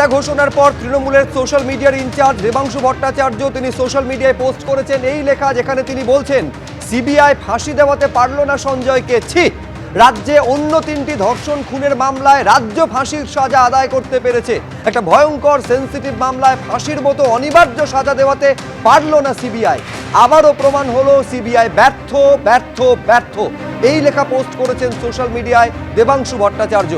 সাজা ঘোষণার পর তৃণমূলের সোশ্যাল মিডিয়ার ইনচার্জ দেবাংশু ভট্টাচার্য তিনি সোশ্যাল মিডিয়ায় পোস্ট করেছেন এই লেখা যেখানে তিনি বলছেন, সিবিআই ফাঁসি দেওয়াতে পারল না সঞ্জয়কে। ছি, রাজ্যে অন্য তিনটি ধর্ষণ খুনের মামলায় রাজ্য ফাঁসির সাজা আদায় করতে পেরেছে। একটা ভয়ঙ্কর সেন্সিটিভ মামলায় ফাঁসির মতো অনিবার্য সাজা দেওয়াতে পারল না সিবিআই। আবারও প্রমাণ হলো, সিবিআই ব্যর্থ ব্যর্থ ব্যর্থ। এই লেখা পোস্ট করেছেন সোশ্যাল মিডিয়ায় দেবাংশু ভট্টাচার্য।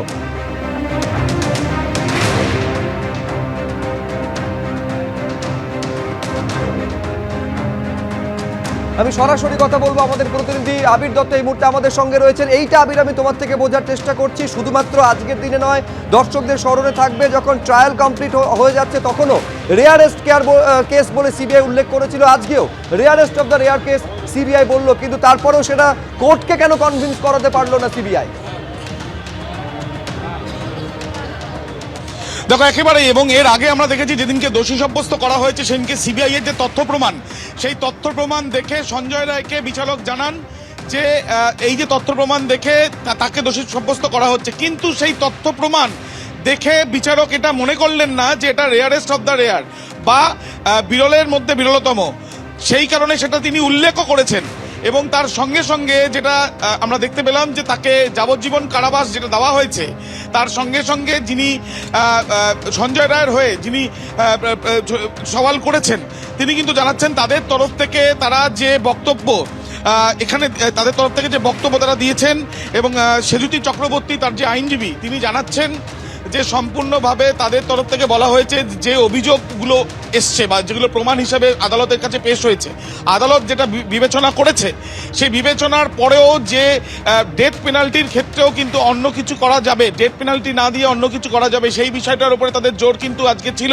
আমি সরাসরি কথা বলব আমাদের প্রতিনিধি আবির দত্ত এই মুহূর্তে আমাদের সঙ্গে রয়েছেন। এইটা আবির, আমি তোমার থেকে বোঝার চেষ্টা করছি। শুধুমাত্র আজকের দিনে নয়, দর্শকদের স্মরণে থাকবে, যখন ট্রায়াল কমপ্লিট হয়ে যাচ্ছে, তখনও রেয়ারেস্ট কেয়ার কেস বলে সিবিআই উল্লেখ করেছিল। আজকেও rarest of the rare case CBI বলল, কিন্তু তারপরেও সেটা কোর্টকে কেন কনভিন্স করাতে পারল না সিবিআই দেখো, একেবারেই, এবং এর আগে আমরা দেখেছি যেদিনকে দোষী সাব্যস্ত করা হয়েছে, সেদিনকে সিবিআই এর যে তথ্য প্রমাণ, সেই তথ্য প্রমাণ দেখে সঞ্জয় রায়কে বিচারক জানান যে এই যে তথ্য প্রমাণ দেখে তাকে দোষী সাব্যস্ত করা হচ্ছে। কিন্তু সেই তথ্য প্রমাণ দেখে বিচারক এটা মনে করলেন না যে এটা রেয়ারেস্ট অফ দ্য রেয়ার বা বিরলের মধ্যে বিরলতম। সেই কারণে সেটা তিনি উল্লেখও করেছেন। এবং তার সঙ্গে সঙ্গে যেটা আমরা দেখতে পেলাম যে তাকে যাবজ্জীবন কারাবাস যেটা দেওয়া হয়েছে, তার সঙ্গে সঙ্গে যিনি সঞ্জয় রায়ের হয়ে যিনি সওয়াল করেছেন, তিনি কিন্তু জানাচ্ছেন তাদের তরফ থেকে তারা যে বক্তব্য এখানে তাদের তরফ থেকে যে বক্তব্য তারা দিয়েছেন এবং সেজুতি চক্রবর্তী তার যে আইনজীবী, তিনি জানাচ্ছেন যে সম্পূর্ণভাবে তাদের তরফ থেকে বলা হয়েছে যে অভিযোগগুলো এসছে বা যেগুলো প্রমাণ হিসাবে আদালতের কাছে পেশ হয়েছে। আদালত যেটা বিবেচনা করেছে, সেই বিবেচনার পরেও যে ডেথ পেনাল্টির ক্ষেত্রেও কিন্তু অন্য কিছু করা যাবে ডেথ পেনাল্টি না দিয়ে অন্য কিছু করা যাবে, সেই বিষয়টার উপরে তাদের জোর কিন্তু আজকে ছিল।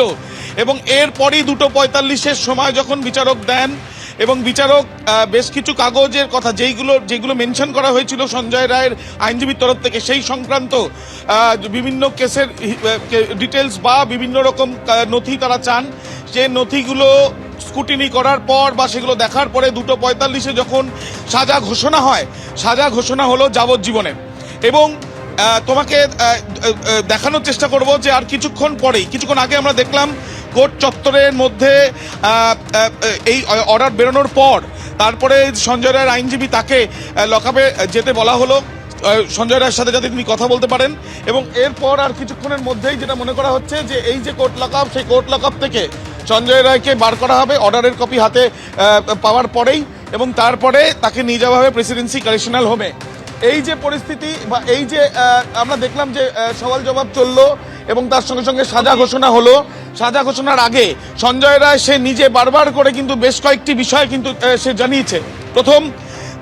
এবং এরপরই দুটো পঁয়তাল্লিশের সময় যখন বিচারক দেন এবং বিচারক বেশ কিছু কাগজের কথা যেইগুলো, যেগুলো মেনশন করা হয়েছিল সঞ্জয় রায়ের আইনজীবীর তরফ থেকে, সেই সংক্রান্ত বিভিন্ন কেসের ডিটেলস বা বিভিন্ন রকম নথি তারা চান। যে নথিগুলো স্কুটিনি করার পর বা সেগুলো দেখার পরে দুটো পঁয়তাল্লিশে যখন সাজা ঘোষণা হয়, সাজা ঘোষণা হলো যাবজ্জীবনের। এবং তোমাকে দেখানোর চেষ্টা করব যে আর কিছুক্ষণ পরেই, কিছুক্ষণ আগে আমরা দেখলাম কোর্ট চত্বরের মধ্যে এই অর্ডার বেরোনোর পর তারপরে সঞ্জয় রায়ের আইনজীবী তাকে লকআপে যেতে বলা হলো। সঞ্জয় রায়ের সাথে যাতে তিনি কথা বলতে পারেন। এবং এরপর আর কিছুক্ষণের মধ্যেই যেটা মনে করা হচ্ছে যে এই যে কোর্ট লকআপ, সেই কোর্ট লকআপ থেকে সঞ্জয় রায়কে বার করা হবে অর্ডারের কপি হাতে পাওয়ার পরেই এবং তারপরে তাকে নিয়ে যাওয়া হবে প্রেসিডেন্সি কারেকশনাল হোমে। এই যে পরিস্থিতি বা এই যে আমরা দেখলাম যে সওয়াল জবাব চলল। এবং তার সঙ্গে সঙ্গে সাজা ঘোষণা হলো। সাজা ঘোষণার আগে সঞ্জয় রায়, সে নিজে বারবার করে কিন্তু বেশ কয়েকটি বিষয় কিন্তু সে জানিয়েছে। প্রথম,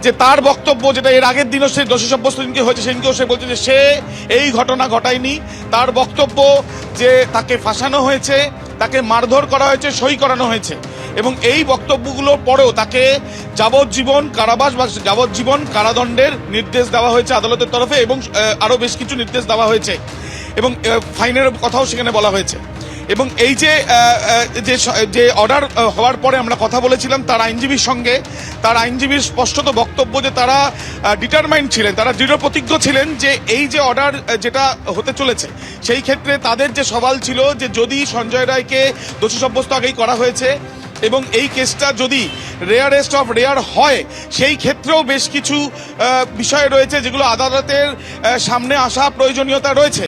যে তার বক্তব্য যেটা এর আগের দিনও সে দোষী সাব্যস্ত দিনকে হয়েছে, সেদিনকেও সে বলছে যে সে এই ঘটনা ঘটায়নি। তার বক্তব্য যে তাকে ফাঁসানো হয়েছে, তাকে মারধর করা হয়েছে, সই করানো হয়েছে। এবং এই বক্তব্যগুলোর পরেও তাকে যাবজ্জীবন কারাবাস বা যাবজ্জীবন কারাদণ্ডের নির্দেশ দেওয়া হয়েছে আদালতের তরফে এবং আরও বেশ কিছু নির্দেশ দেওয়া হয়েছে। এবং ফাইনের কথাও সেখানে বলা হয়েছে। এবং এই যে যে অর্ডার হওয়ার পরে আমরা কথা বলেছিলাম, তার আইনজীবীর সঙ্গে, তার আইনজীবীর স্পষ্টত বক্তব্য যে তারা ডিটারমাইন্ড ছিলেন, তারা দৃঢ় প্রতিজ্ঞ ছিলেন যে এই যে অর্ডার যেটা হতে চলেছে, সেই ক্ষেত্রে তাদের যে সওয়াল ছিল যে যদি সঞ্জয় রায়কে দোষী সাব্যস্ত আগেই করা হয়েছে, এবং এই কেসটা যদি রেয়ারেস্ট অফ রেয়ার হয়, সেই ক্ষেত্রেও বেশ কিছু বিষয় রয়েছে যেগুলো আদালতের সামনে আসা প্রয়োজনীয়তা রয়েছে।